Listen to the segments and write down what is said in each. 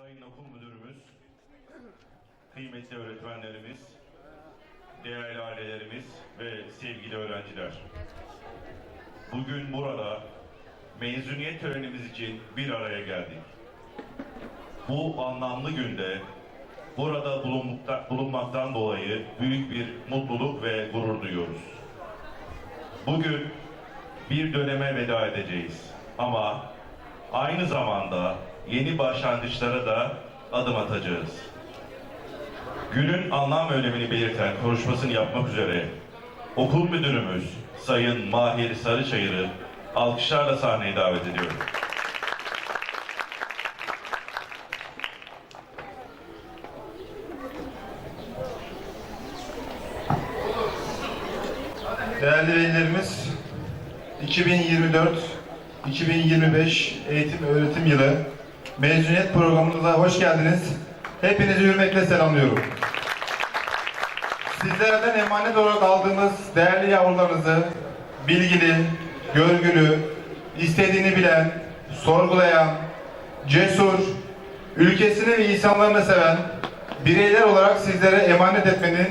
Sayın Okul Müdürümüz, kıymetli öğretmenlerimiz, değerli ailelerimiz ve sevgili öğrenciler. Bugün burada mezuniyet törenimiz için bir araya geldik. Bu anlamlı günde burada bulunmakta, bulunmaktan dolayı büyük bir mutluluk ve gurur duyuyoruz. Bugün bir döneme veda edeceğiz ama aynı zamanda yeni başlangıçlara da adım atacağız. Günün anlam önemini belirten konuşmasını yapmak üzere okul müdürümüz Sayın Mahir Sarıçayır'ı alkışlarla sahneye davet ediyorum. Değerli velilerimiz, 2024-2025 eğitim öğretim yılı mezuniyet programımıza hoş geldiniz. Hepinizi hürmetle selamlıyorum. Sizlerden emanet olarak aldığımız değerli yavrularınızı bilgili, görgülü, istediğini bilen, sorgulayan, cesur, ülkesini ve insanlarını seven bireyler olarak sizlere emanet etmenin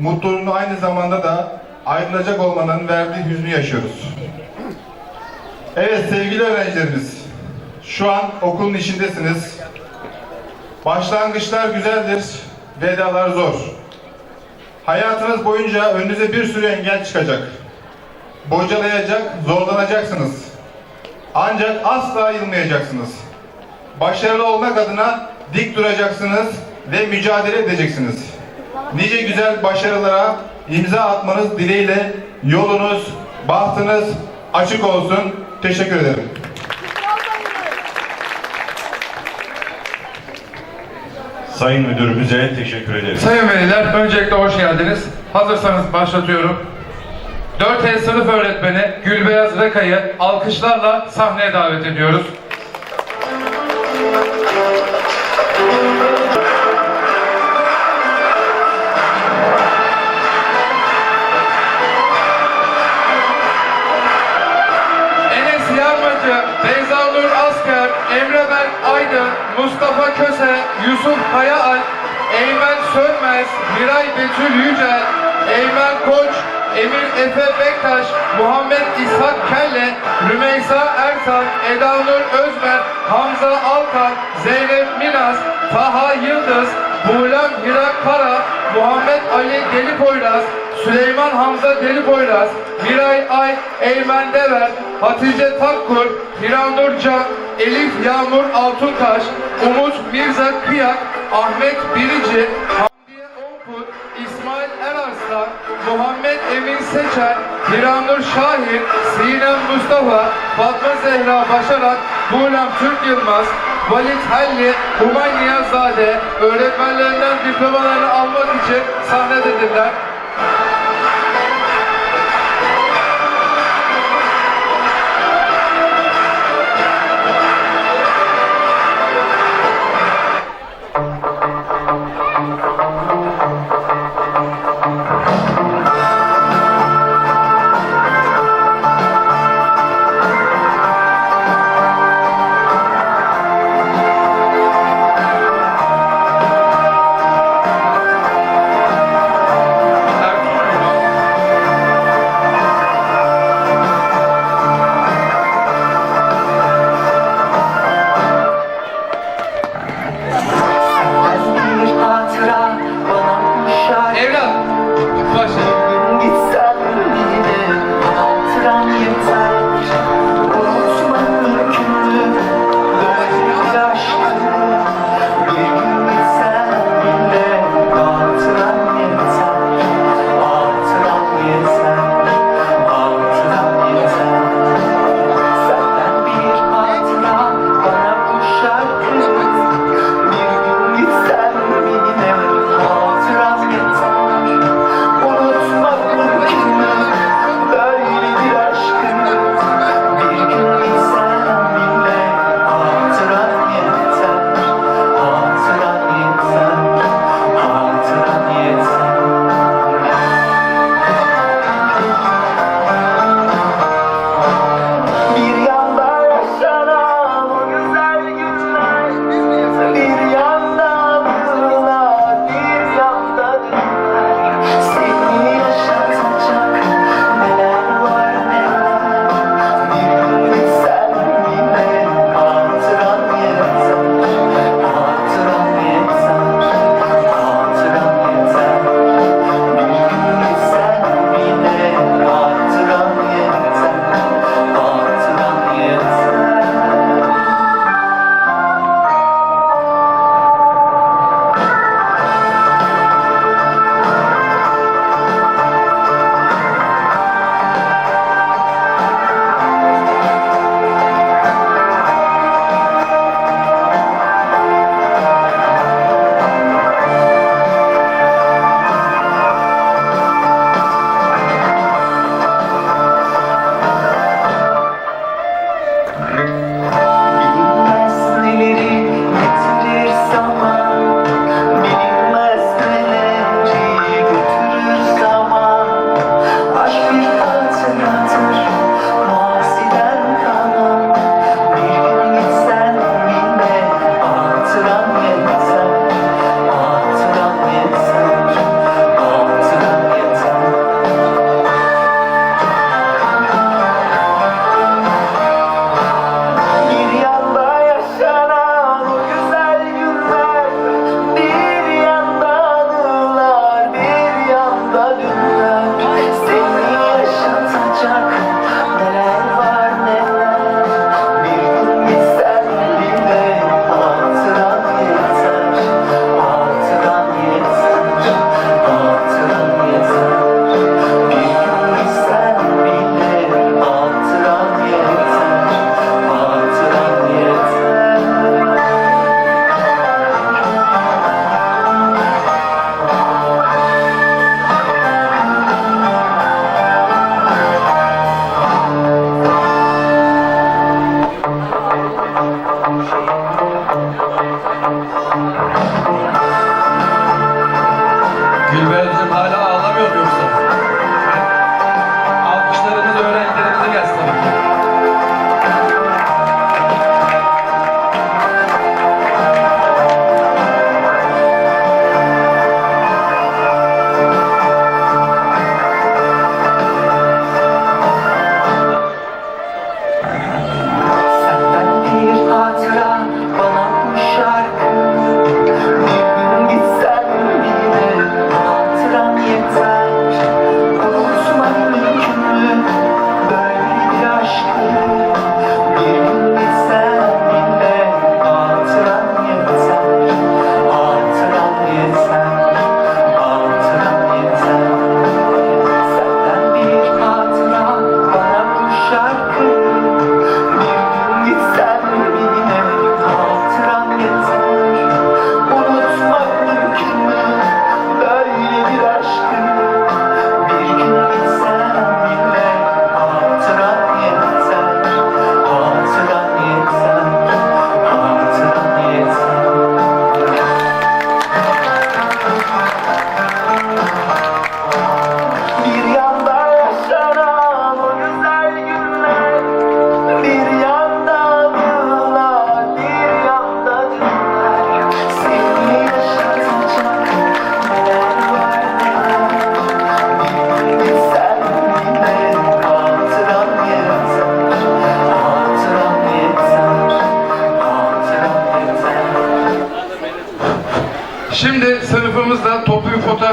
mutluluğunu aynı zamanda da ayrılacak olmanın verdiği hüznü yaşıyoruz. Evet sevgili öğrencilerimiz, şu an okulun içindesiniz. Başlangıçlar güzeldir, vedalar zor. Hayatınız boyunca önünüze bir sürü engel çıkacak. Bocalayacak, zorlanacaksınız. Ancak asla yılmayacaksınız. Başarılı olmak adına dik duracaksınız ve mücadele edeceksiniz. Nice güzel başarılara imza atmanız dileğiyle yolunuz, bahtınız açık olsun. Teşekkür ederim. Sayın Müdürümüze teşekkür ederim. Sayın veliler, öncelikle hoş geldiniz. Hazırsanız başlatıyorum. 4E sınıf öğretmeni Gülbeyaz Reka'yı alkışlarla sahneye davet ediyoruz. Enes Yarmacı, Beyza Nur Asker, Emre Berk Aydın, Mustafa Köse, Yusuf Kayaal, Eymen Sönmez, Miray Betül Yücel, Eymen Koç, Emir Efe Bektaş, Muhammed İshak Kelle, Rümeysa Ertan, Eda Nur Özmer, Hamza Alkan, Zeynep Minas, Taha Yıldız, Buğlem Hirak Kara, Muhammed Ali Delipoyraz, Süleyman Hamza Delipoyraz, Miray Ay, Eymen Dever, Hatice Takkur, Hiranur Can, Elif Yağmur Altuntaş, Umut Mirza Kıyak, Ahmet Birici, Hamdiye Onkut, İsmail Erarslan, Muhammed Emin Seçer, Hiranur Şahin, Sinem Mustafa, Fatma Zehra Başarak, Buğlem Türk Yılmaz, Valit Halli, Humay Niyazade öğretmenlerinden diplomalarını almak için sahnededirler. geçmişteler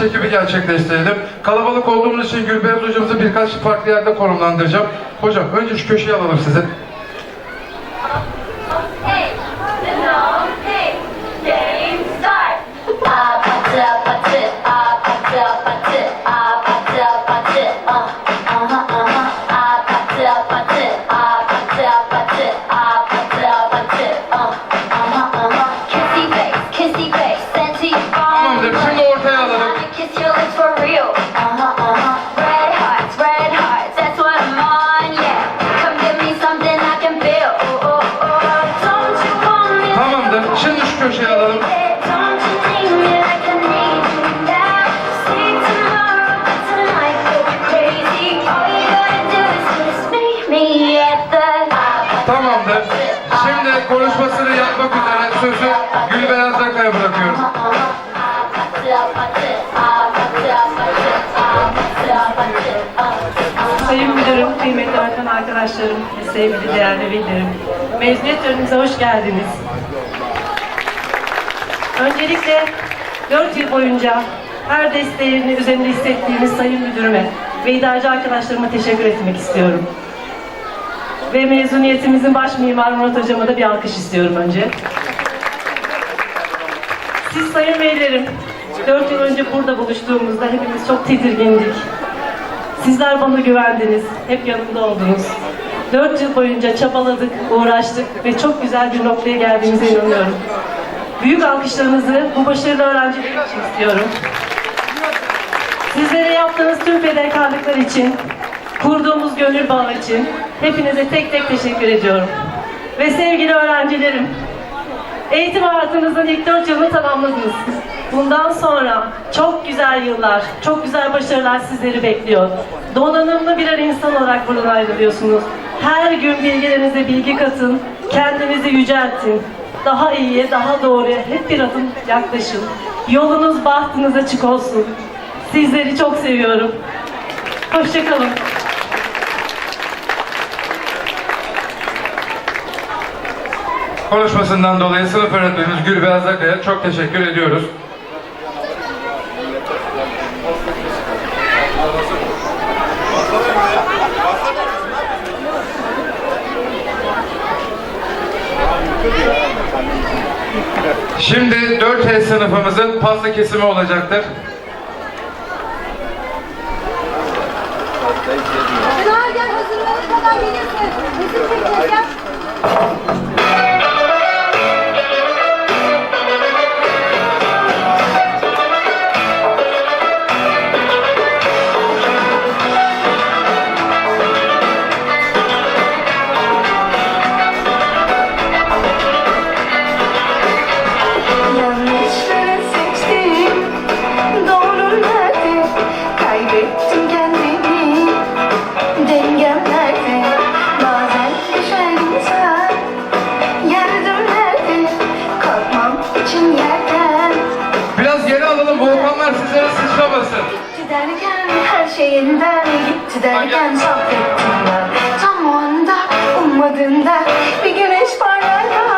çekimi gerçekleştirelim. Kalabalık olduğumuz için Gülbeyaz hocamızı birkaç farklı yerde konumlandıracağım. Hocam önce şu köşeyi alalım sizin. sözü Gülberen Zaka'ya bırakıyoruz. Sayın Müdürüm, kıymetli öğretmen arkadaşlarım sevgili değerli velilerim, mezuniyet törenimize hoş geldiniz. Öncelikle 4 yıl boyunca her desteğini üzerinde hissettiğimiz Sayın Müdürüme ve idareci arkadaşlarıma teşekkür etmek istiyorum. Ve mezuniyetimizin baş mimarı Murat Hocama da bir alkış istiyorum önce. Siz sayın beylerim, dört yıl önce burada buluştuğumuzda hepimiz çok tedirgindik. Sizler bana güvendiniz, hep yanımda oldunuz. Dört yıl boyunca çabaladık, uğraştık ve çok güzel bir noktaya geldiğimize inanıyorum. Büyük alkışlarınızı bu başarılı öğrenciler için istiyorum. Sizlere yaptığınız tüm fedakarlıklar için, kurduğumuz gönül bağı için hepinize tek tek teşekkür ediyorum. Ve sevgili öğrencilerim, Eğitim hayatınızın ilk dört yılını tamamladınız. Bundan sonra çok güzel yıllar, çok güzel başarılar sizleri bekliyor. Donanımlı birer insan olarak buradan ayrılıyorsunuz. Her gün bilgilerinize bilgi katın, kendinizi yüceltin. Daha iyiye, daha doğruya hep bir adım yaklaşın. Yolunuz bahtınız açık olsun. Sizleri çok seviyorum. Hoşçakalın. konuşmasından dolayı sınıf öğretmenimiz Gülbeyaz Akaya çok teşekkür ediyoruz. Şimdi 4H sınıfımızın pasta kesimi olacaktır. Gel gel hazırlanana dizlere sıçramasın. Giderken her şey elinden gitti derken sabrettim. Tam o anda ummadığında bir güneş parlardı.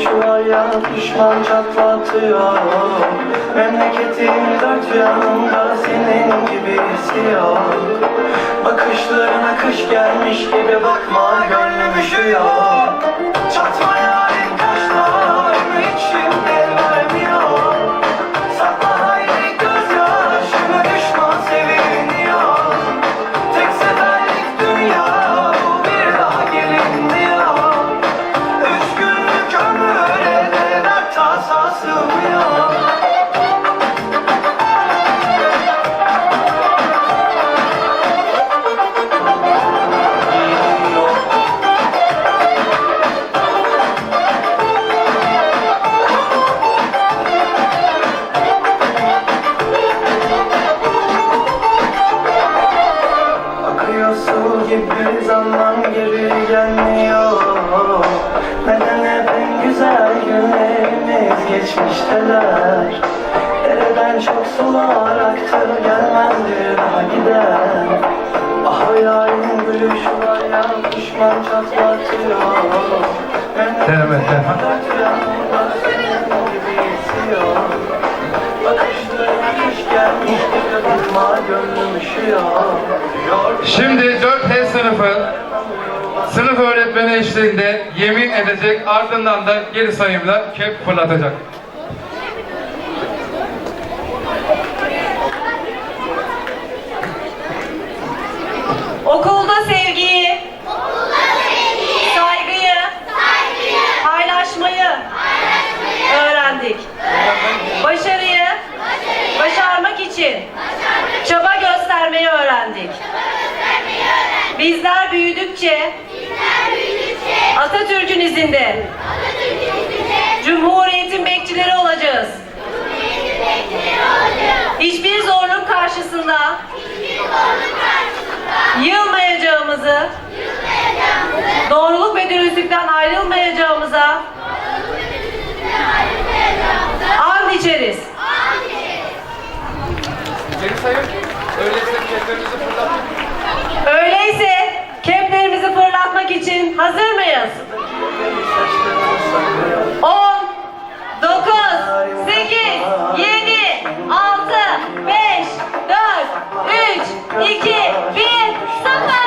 Yaşlıya düşman çatlatıyor. Memleketin dört yanında senin gibisi yok. Bakışlarına kış gelmiş gibi bakma gönlüm üşüyor. Çatmaya ilk kaşlar içimde vermiyor. Şimdi 4H sınıfı sınıf öğretmeni eşliğinde yemin edecek ardından da geri sayımla kep fırlatacak. Okulda sevgiyi, öğrendik. Bizler büyüdükçe Atatürk'ün izinde Cumhuriyetin bekçileri olacağız. Hiçbir zorluk karşısında yılmayacağımızı, doğruluk ve dürüstlükten ayrılmayacağımıza and içeriz. Geri sayım. Öyleyse keplerimizi fırlatın. Öyleyse keplerimizi fırlatmak için hazır mıyız? 10, 9, 8, 7, 6, 5, 4, 3, 2, 1, 0.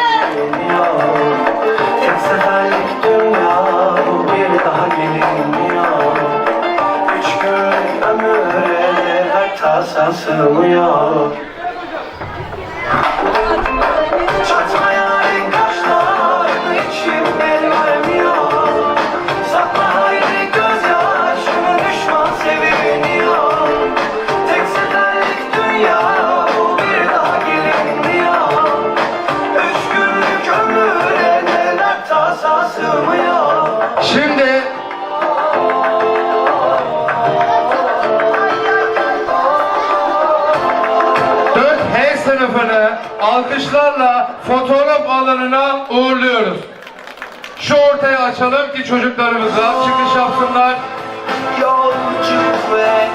alkışlarla fotoğraf alanına uğurluyoruz. Şu ortaya açalım ki çocuklarımıza çıkış yapsınlar. Yolcu ve.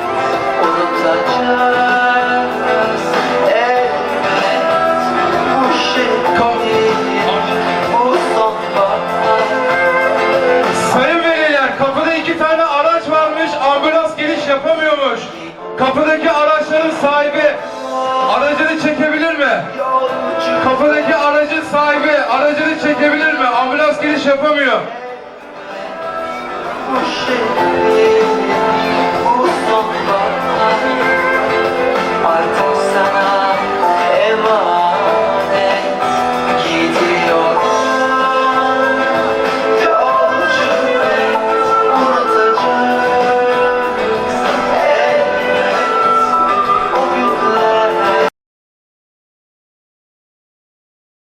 Sayın veliler kapıda iki tane araç varmış ambulans giriş yapamıyormuş. Kapıdaki giriş yapamıyor. bu şehri,